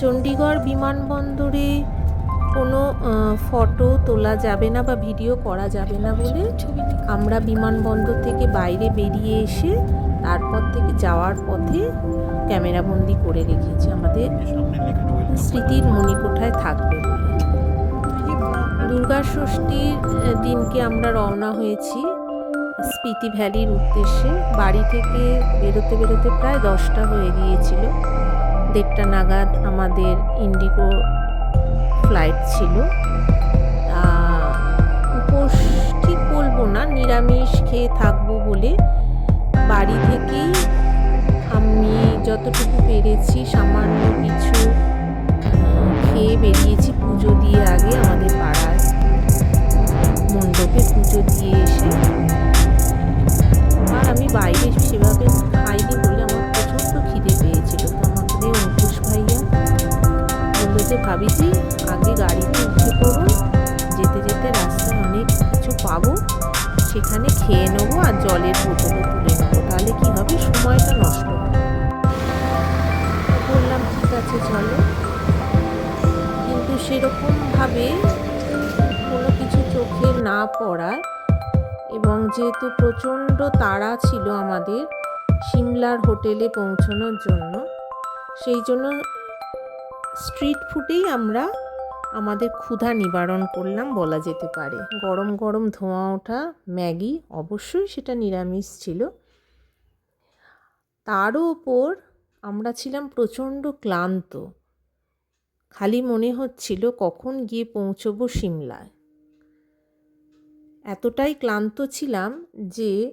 চণ্ডীগড় বিমানবন্দরে কোনো ফটো তোলা যাবে না বা ভিডিও করা যাবে না বলে আমরা বিমানবন্দর থেকে বাইরে বেরিয়ে এসে তারপর থেকে যাওয়ার পথে ক্যামেরাবন্দি করে রেখেছি। আমাদের স্মৃতির মণিকোঠায় থাকবে বলে। দুর্গা ষষ্ঠীর দিনকে আমরা রওনা হয়েছি স্পিতি ভ্যালির উদ্দেশ্যে। বাড়ি থেকে বেরোতে বেরোতে প্রায় দশটা হয়ে গিয়েছিল। দেড়টা নাগাদ আমাদের ইন্ডিগো ফ্লাইট ছিল। উপোস ঠিক বলব না, নিরামিষ খেয়ে থাকব বলে বাড়ি থেকেই আমি যতটুকু পেরেছি সামান্য কিছু খেয়ে বেরিয়েছি পুজো দিয়ে আগে আমাদের পাড়ায় মণ্ডপে পুজো দিয়ে তাহলে কি হবে সময়টা নষ্ট বললাম, ঠিক আছে, চলো। কিন্তু সেরকমভাবে কোনো কিছু চোখে না পড়ায় এবং যেহেতু প্রচণ্ড তাড়া ছিল আমাদের সিমলার হোটেলে পৌঁছানোর জন্য, সেই জন্য স্ট্রিট ফুডেই আমরা আমাদের ক্ষুধা নিবারণ করলাম বলা যেতে পারে। গরম গরম ধোঁয়া ওঠা ম্যাগি অবশ্যই সেটা নিরামিষ ছিল। তারও ওপর আমরা ছিলাম প্রচণ্ড ক্লান্ত। খালি মনে হচ্ছিল কখন গিয়ে পৌঁছবো সিমলায়। এতটাই ক্লান্ত ছিলাম যে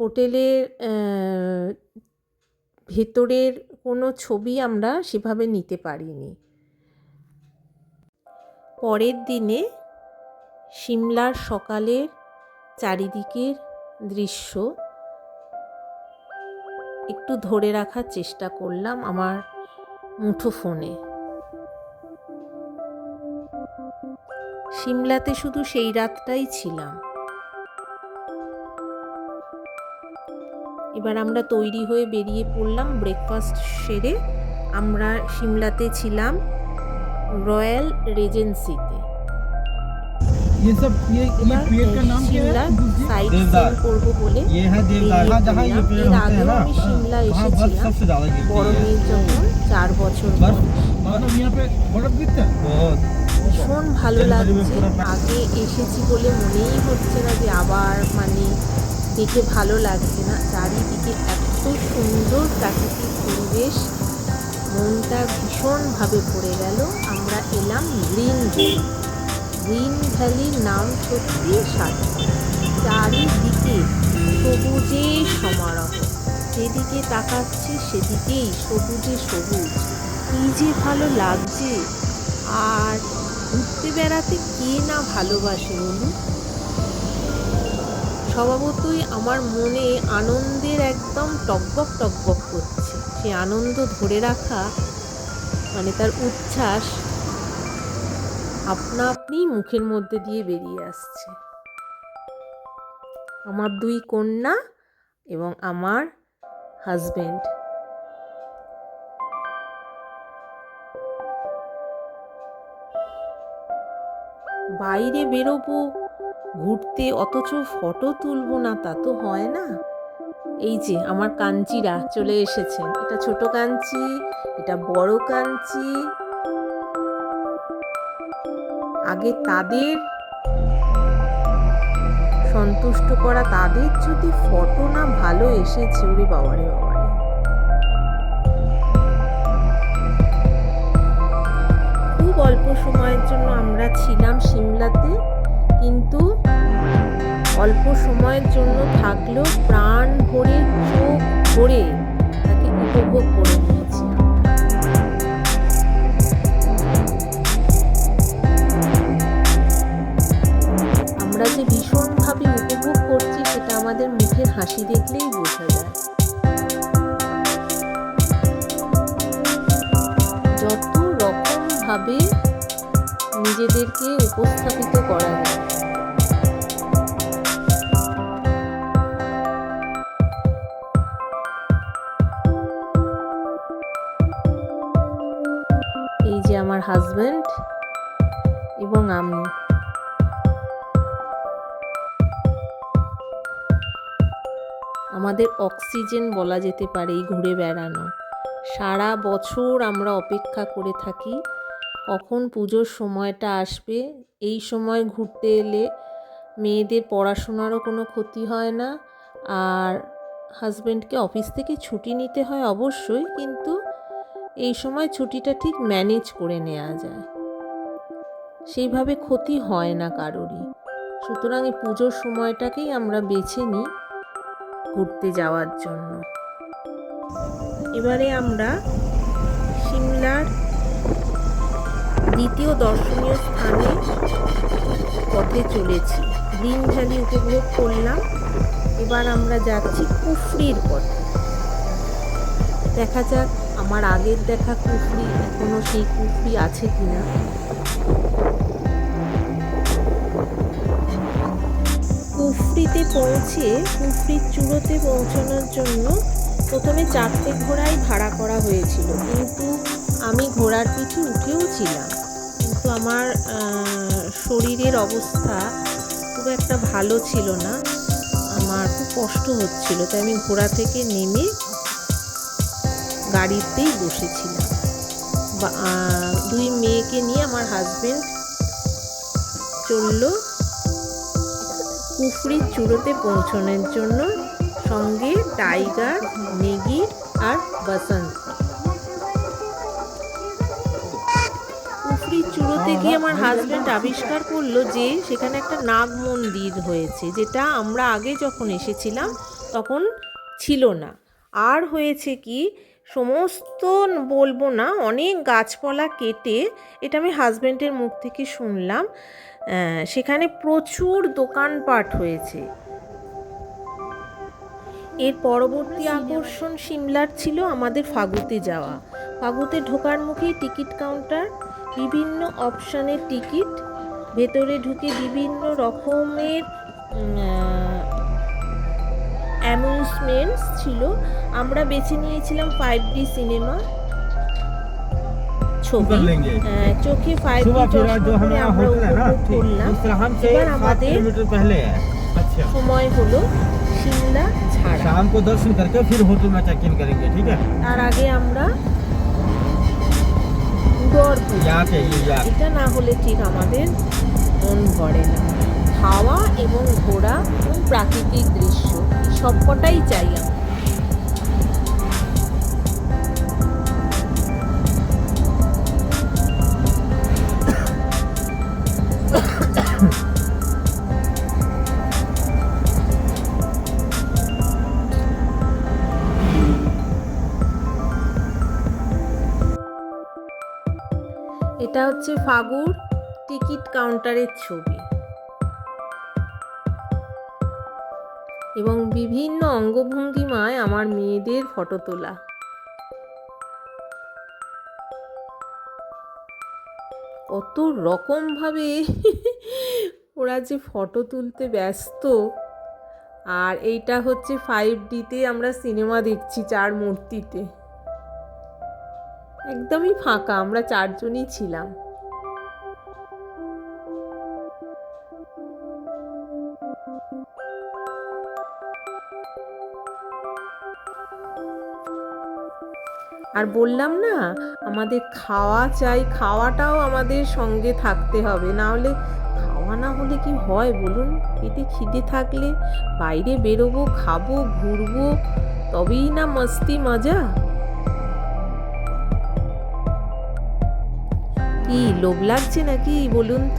হোটেলের ভেতরের কোনো ছবি আমরা সেভাবে নিতে পারিনি। পরের দিনে সিমলার সকালের চারিদিকের দৃশ্য একটু ধরে রাখার চেষ্টা করলাম আমার মুঠো ফোনে। সিমলাতে শুধু সেই রাতটাই ছিলাম। এবার আমরা তৈরি হয়ে বেরিয়ে পড়লাম ব্রেকফাস্ট সেরে। আমরা সিমলাতে ছিলাম রয়্যাল রেজেন্সিতে ये सब ये ये এবার पेड़ का नाम क्या সিমলা है कुद्दूस जी? সাইট देवदार। সিন করবো বলে ये है देवदार বেরিয়ে हाँ जहाँ ये পড়লাম। पेड़ এর होते हैं আগেও ना আমি সিমলা वहाँ बर्फ এসেছিলাম सबसे ज्यादा বড় गिरती है মেয়ের যখন চার বছর बर्फ বয়স मतलब यहाँ पे बर्फ गिरता है बहुत ভীষণ ভালো জলপাইগুড়ি লাগছে পুরো প্রা- আগে এসেছি বলে মনেই হচ্ছে না যে আবার মানে দেখে ভালো লাগছে না চারিদিকে এত সুন্দর প্রাকৃতিক পরিবেশ মনটা ভীষণভাবে ভরে গেল আমরা এলাম গ্রিন ভ্যালি গ্রিন ভ্যালির নাম সত্যি সার্থক চারিদিকে সবুজে সমারোহ। যেদিকে তাকাচ্ছে সেদিকেই সবুজে সবুজ। কি যে ভালো লাগছে। আর ঘুরতে বেড়াতে কে না ভালোবাসে বলুন? স্বভাবতই আমার মনে আনন্দের একদম টকবক টকবক করছে। সে আনন্দ ধরে রাখা মানে তার উচ্ছ্বাস আপনা আপনি মুখের মধ্যে দিয়ে বেরিয়ে আসছে। আমার দুই কন্যা এবং আমার হাজবেন্ড বাইরে বেরোবো, ঘুরতে অথচ ফটো তুলবো না, তা তো হয় না। এই যে, আমার কাঞ্চিরা চলে এসেছেন। এটা ছোট কাঞ্চি, এটা বড় কাঞ্চি। আগে তাদের সন্তুষ্ট করা, তাদের যদি ফটো না ভালো এসেছে, ওরে বাবারে বাবারে খুব অল্প সময়ের জন্য আমরা ছিলাম সিমলাতে, কিন্তু অল্প সময়ের জন্য থাকলেও প্রাণ ভরে, চোখ ভরে তাকে উপভোগ করে আমরা যে ভীষণভাবে উপভোগ করছি সেটা আমাদের মুখের হাসি দেখলেই বোঝা যায়। যত রকমভাবে নিজেদেরকে উপস্থাপিত করা যায়। যে আমার হাজব্যান্ড এবং আমি। আমাদের অক্সিজেন বলা যেতে পারে এই ঘুরে বেড়ানো। সারা বছর আমরা অপেক্ষা করে থাকি, কখন পুজোর সময়টা আসবে, এই সময় ঘুরতে এলে মেয়েদের পড়াশোনারও কোনো ক্ষতি হয় না, আর হাজব্যান্ডকে অফিস থেকে ছুটি নিতে হয় অবশ্যই, কিন্তু এই সময় ছুটিটা ঠিক ম্যানেজ করে নেওয়া যায়। সেইভাবে ক্ষতি হয় না কারোরই। সুতরাং এই পুজোর সময়টাকেই আমরা বেছে নিই। ঘুরতে যাওয়ার জন্য। এবারে আমরা সিমলার দ্বিতীয় দর্শনীয় স্থানে পথে চলেছি। গ্রিন ভ্যালি উপভোগ করলাম। এবার আমরা যাচ্ছি কুফরির পথে। দেখা যাক, আমার আগের দেখা কুফরি এখনও সেই কুফরি আছে কিনা। কুফরিতে পৌঁছে কুফরির চূড়োতে পৌঁছানোর জন্য প্রথমে চারটে ঘোড়াই ভাড়া করা হয়েছিল। কিন্তু আমি ঘোড়ার পিঠে উঠেও ছিলাম। কিন্তু আমার শরীরের অবস্থা খুব একটা ভালো ছিল না। আমার খুব কষ্ট হচ্ছিল, তাই আমি ঘোড়া থেকে নেমে গাড়িতেই বসেছিলাম। দুই মেয়েকে নিয়ে আমার হাজবেন্ড চলল কুফরির চূড়োতে পৌঁছানোর জন্য সঙ্গে টাইগার, নেগি আর বসন্ত কুফরির চূড়োতে গিয়ে আমার হাজব্যান্ড আবিষ্কার করল যে সেখানে একটা নাগ মন্দির হয়েছে, যেটা আমরা আগে যখন এসেছিলাম তখন ছিল না। আর হয়েছে কি সমস্ত বলব না অনেক গাছপালা কেটে এটা আমি হাজবেন্ডের মুখ থেকে শুনলাম সেখানে প্রচুর দোকানপাট হয়েছে। এর পরবর্তী আকর্ষণ সিমলার ছিল আমাদের ফাগুতে যাওয়া। ফাগুতে ঢোকার মুখেই টিকিট কাউন্টার বিভিন্ন অপশানের টিকিট ভেতরে ঢুকে বিভিন্ন রকমের অ্যামিউজমেন্টস ছিল আমরা বেছে নিয়েছিলাম ফাইভ ডি সিনেমা ছবি कर लेंगे আহ, চোখে ফাইভ ডি सुबह फिर आज जो চশমা পরে हमारा আমরা होटल है ना উপভোগ ठीक করলাম उस हम से এবার सात আমাদের किलोमीटर पहले है अच्छा সময় হলো সিমলা ছাড়া शाम को दर्शन करके फिर होटल में चेक इन करेंगे ठीक है তার আগে আমরা উদয়পুর यहाँ पे ये यहाँ এটা না হলে ঠিক আমাদের মন ভরে না হাওয়া এবং ঘোড়া এবং প্রাকৃতিক দৃশ্য এই সবকটাই চাই আমার এটা হচ্ছে ফাগুর টিকিট কাউন্টারের ছবি। এবং বিভিন্ন অঙ্গভঙ্গিমায় আমার মেয়েদের ফটো তোলা। কত রকমভাবে ওরা যে ফটো তুলতে ব্যস্ত। আর এইটা হচ্ছে ফাইভ ডিতে আমরা সিনেমা দেখছি চার মূর্তিতে। একদমই ফাঁকা, আমরা চারজনই ছিলাম। আর বললাম না, আমাদের খাওয়া চাই, খাওয়াটাও আমাদের সঙ্গে থাকতে হবে। না হলে খাওয়া না হলে কি হয় বলুন? পেটে খিদে থাকলে বাইরে বেরোবো, খাব, ঘুরবো, তবেই না মস্তি মজা। কি লোভ লাগছে নাকি বলুন?